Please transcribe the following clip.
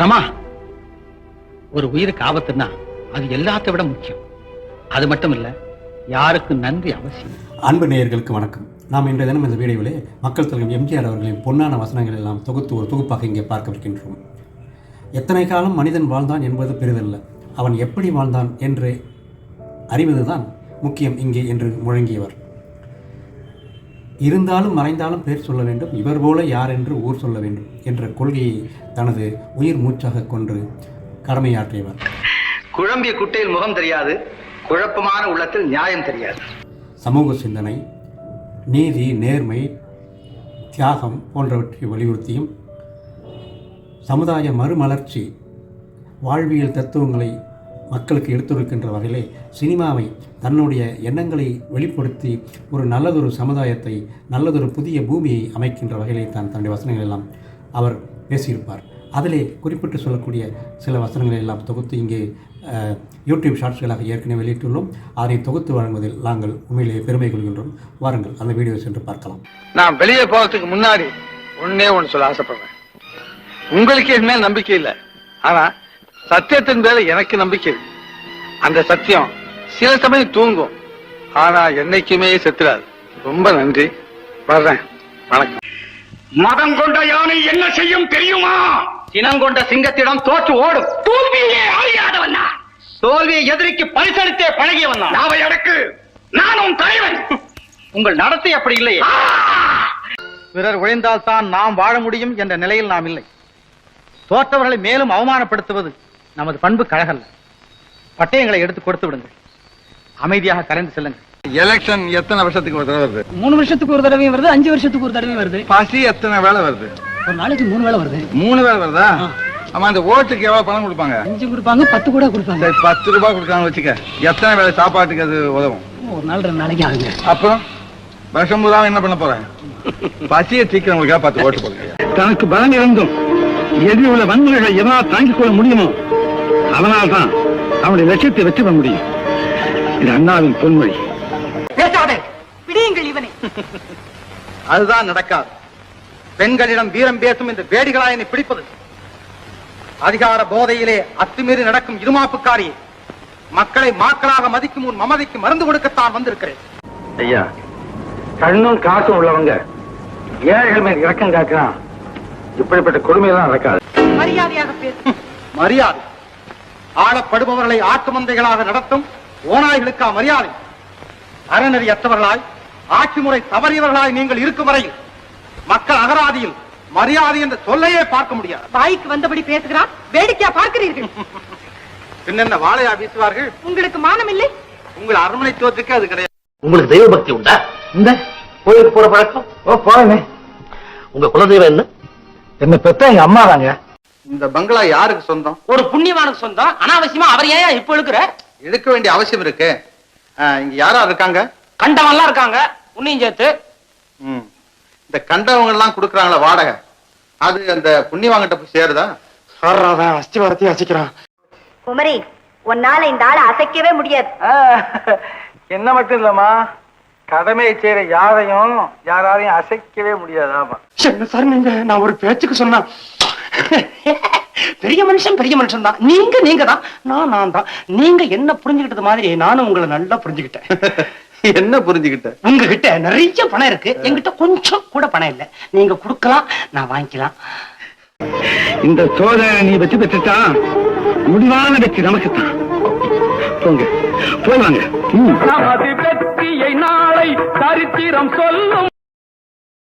ரமா ஒரு உயிருக்கு ஆபத்துன்னா அது எல்லாத்தை விட முக்கியம். அது மட்டும் இல்ல யாருக்கு நன்றி அவசியம்? அன்பு நேயர்களுக்கு வணக்கம். நாம் இன்றைய தினம் இந்த வீடியோவிலே மக்கள் தலைவர் எம்ஜிஆர் அவர்களின் பொன்னான வசனங்கள் எல்லாம் தொகுத்து ஒரு தொகுப்பாக இங்கே பார்க்கவிருக்கின்றோம். எத்தனை காலம் மனிதன் வாழ்ந்தான் என்பது பெரிதல்ல. அவன் எப்படி வாழ்ந்தான் என்று அறிவதுதான் முக்கியம் இங்கே என்று முழங்கியவர். இருந்தாலும் மறைந்தாலும் பேர் சொல்ல வேண்டும் இவர் போல யார் என்று ஊர் சொல்ல வேண்டும் என்ற கொள்கையை தனது உயிர் மூச்சாக கொண்டு கடமையாற்றியவர். குழம்பிய குட்டையில் முகம் தெரியாது குழப்பமான உள்ளத்தில் நியாயம் தெரியாது. சமூக சிந்தனை நீதி நேர்மை தியாகம் போன்றவற்றை வலியுறுத்தியும் சமுதாய மறுமலர்ச்சி வாழ்வியல் தத்துவங்களை மக்களுக்கு எடுத்துரைக்கின்ற வகையிலே சினிமாவை தன்னுடைய எண்ணங்களை வெளிப்படுத்தி ஒரு நல்லதொரு சமுதாயத்தை நல்லதொரு புதிய பூமியை அமைக்கின்ற வகையிலே தான் தன்னுடைய வசனங்கள் எல்லாம் அவர் பேசியிருப்பார். அதிலே குறிப்பிட்டு சொல்லக்கூடிய சில வசனங்களை எல்லாம் தொகுத்து இங்கே யூடியூப் ஷார்ட்ஸ்களாக ஏற்கனவே வெளியிட்டுள்ளோம். அதனை தொகுத்து வழங்குவதில் நாங்கள் உண்மையிலேயே பெருமை கொள்கின்றோம். வாருங்கள் அந்த வீடியோ சென்று பார்க்கலாம். நான் வெளியே போகிறதுக்கு முன்னாடி ஒன்னே ஒன்று சொல்ல ஆசைப்படுறேன். உங்களுக்கு என்ன நம்பிக்கை இல்லை. ஆனால் சத்தியத்தின் மேல எனக்கு நம்பிக்கை. அந்த சத்தியம் சில சமயம் தூங்கும். ஆனா என்னைக்குமே செத்துறாது. ரொம்ப நன்றி. வர்றேன். வணக்கம். மதம் கொண்ட யானை என்ன செய்யும் தெரியுமா? சினங்கொண்ட சிங்கத்திடம் தோற்று ஓடும். தோல்வியிலே அறியாதவன் நான். தோல்வியை எதிரிக்கு பரிசளித்தே பழகியவன் நான். நாவை அடக்கு? நானும் தலைவன். உங்கள் நடத்தை அப்படி இல்லையே! பிறர் ஒழிந்தால் தான் நாம் வாழ முடியும் என்ற நிலையில் நாம் இல்லை. தோற்றவர்களை மேலும் அவமானப்படுத்துவது நமது பண்பு கழகல்ல. பட்டயங்களை எடுத்து கொடுத்து விடுங்கள். அமைதியாக கரைந்து செல்லுங்கள். எலெக்ஷன் எத்தனை வருஷத்துக்கு ஒரு தடவை வருது? மூணு வருஷத்துக்கு ஒரு தடவையும் வருது அஞ்சு வருஷத்துக்கு ஒரு தடவையும் வருது. பசி எத்தனை வேலை வருது? ஒரு நாளைக்கு மூணு வேளை வருது. மூணு வேலை வருதா? ஆமா அந்த ஓட்டுக்கு எவ்வளவு பணம் கொடுப்பாங்க? அஞ்சு கொடுப்பாங்க பத்து கூட கொடுப்பாங்க. சரி, பத்து ரூபாய் கொடுக்காங்க வச்சுக்க. எத்தனை வேலை சாப்பாட்டுக்கு அது உதவும்? ஒரு நாள் ரெண்டு நாளைக்கு ஆகுங்க. அப்புறம்? வருஷம் பூரா என்ன பண்ண போறேன்? பசியை தீக்கிறவங்களுக்காக பத்து ஓட்டு போடுங்க தனக்கு பலம் இருந்தும் எதிரில் உள்ள வன்முறைகளை எவனால் தாங்கிக் கொள்ள முடியுமோ அதனால்தான் அவனுடைய லட்சியத்தை வெற்றி பெற முடியும். இது அண்ணாவின் பொன்மொழி. பேசாதே. பிடியுங்கள் இவனை. அதுதான் நடக்காது. பெண்களிடம் வீரம் பேசும் இந்த வேடிகளா என்னை பிடிப்பது. அதிகார போதையிலே அத்துமீறி நடக்கும் இருமாப்புக்காரி மக்களை மாக்களாக மதிக்கும் உன் மமதைக்கு மருந்து கொடுக்கத்தான் வந்திருக்கிறேன். ஐயா கண்ணும் காசும் உள்ளவங்க ஏழைகள் மேல் இறக்கம் காக்கலாம் இப்படிப்பட்ட கொடுமையெல்லாம் நடக்காது. மரியாதையாக பேசு. மரியாதை. ஆளப்படுபவர்களை ஆட்டு மந்தைகளாக நடத்தும் ஓநாய்களுக்கா மரியாதை. அறநெறி அற்றவர்களாய் ஆட்சி முறை தவறியவர்களாய் நீங்கள் இருக்கும் வரையில் மக்கள் அகராதியில் மரியாதை என்ற சொல்லையே பார்க்க முடியாது. வாய்க்கு வந்தபடி பேசுகிறான் வேடிக்கையா பார்க்கிறீர்கள். பின்னென்ன வாழையா வீசுவார்கள்? உங்களுக்கு மானம் இல்லை? உங்கள் அரண்மனை தோற்றுக்கு அது கிடையாது. உங்களுக்கு தெய்வ பக்தி உண்டா? இந்த கோயிலுக்கு போற பழக்கம்? ஓ போறேனே. உங்க குலதெய்வம் என்ன? என்ன பெத்த எங்க அம்மா தாங்க. இந்த பங்களா யாருக்கு சொந்தம்? ஒரு புண்ணியவானுக்கு சொந்தம். அனாவசியமா அவர் ஏன் இப்ப இழுக்கிற? எடுக்க வேண்டிய அவசியம் இருக்கு. இங்க யாரா இருக்காங்க? கண்டவன்லாம் இருக்காங்க. உன்னையும் சேர்த்து. ம். இந்த கண்டவங்க எல்லாம் கொடுக்கறாங்களா வாடகை. அது அந்த புண்ணியவாங்கிட்ட போய் சேருதா? வர்றாதான் அஸ்தி வரத்தையும் அசிக்கிறான். குமரி உன்னால இந்த ஆளை அசைக்கவே முடியாது. என்ன மட்டும் இல்லம்மா. கடமையை செய்யற யாரையும் யாராலையும் அசைக்கவே முடியாது ஆமா. என்ன சார் நீங்க நான் ஒரு பேச்சுக்கு சொன்னா பெரிய மனுஷன் பெரிய மனுஷன் தான். நீங்க நீங்க தான். நான் நான் தான். நீங்க என்ன புரிஞ்சுக்கிட்டது மாதிரி நானும் உங்களை நல்லா புரிஞ்சுக்கிட்டேன். என்ன புரிஞ்சுக்கிட்ட? உங்ககிட்ட நிறைய பணம் இருக்கு. என்கிட்ட கொஞ்சம் கூட பணம் இல்ல. நீங்க கொடுக்கலாம் நான் வாங்கிக்கலாம். இந்த சோதனை நீ வெற்றி பெற்றுட்டா முடிவான வெற்றி நமக்கு தான். போங்க. போய் வாங்க. நாளை சரித்திரம் சொல்லும்